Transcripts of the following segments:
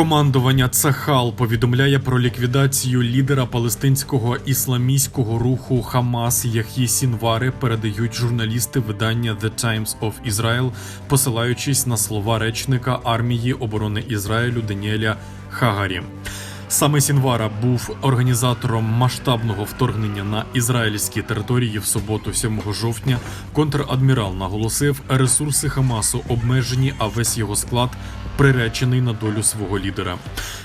Командування Цахал повідомляє про ліквідацію лідера палестинського ісламістського руху Хамас Яхі Сінвари. Передають журналісти видання The Times of Israel, посилаючись на слова речника армії оборони Ізраїлю Даніеля Хагарі. Саме Сінвара був організатором масштабного вторгнення на ізраїльські території в суботу, 7 жовтня. Контрадмірал наголосив, ресурси Хамасу обмежені, а весь його склад приречений на долю свого лідера.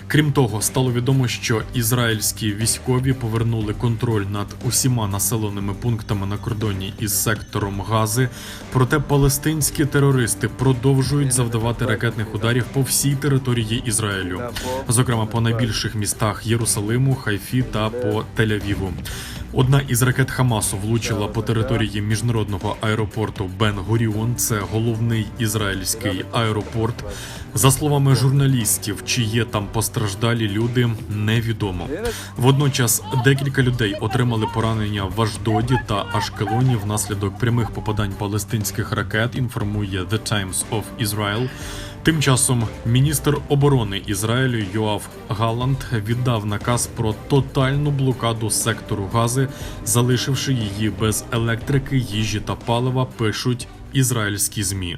Крім того, стало відомо, що ізраїльські військові повернули контроль над усіма населеними пунктами на кордоні із сектором Гази. Проте палестинські терористи продовжують завдавати ракетних ударів по всій території Ізраїлю, зокрема по найбільших містах Єрусалиму, Хайфі та по Тель-Авіву. Одна із ракет Хамасу влучила по території міжнародного аеропорту Бен Гуріон. Це головний ізраїльський аеропорт. За словами журналістів, чи є там постраждалі люди, невідомо. Водночас декілька людей отримали поранення в Аждоді та Ашкелоні внаслідок прямих попадань палестинських ракет. Інформує The Times of Israel. Тим часом міністр оборони Ізраїлю Йоав Галанд віддав наказ про тотальну блокаду сектору Гази, залишивши її без електрики, їжі та палива. Пишуть ізраїльські змі.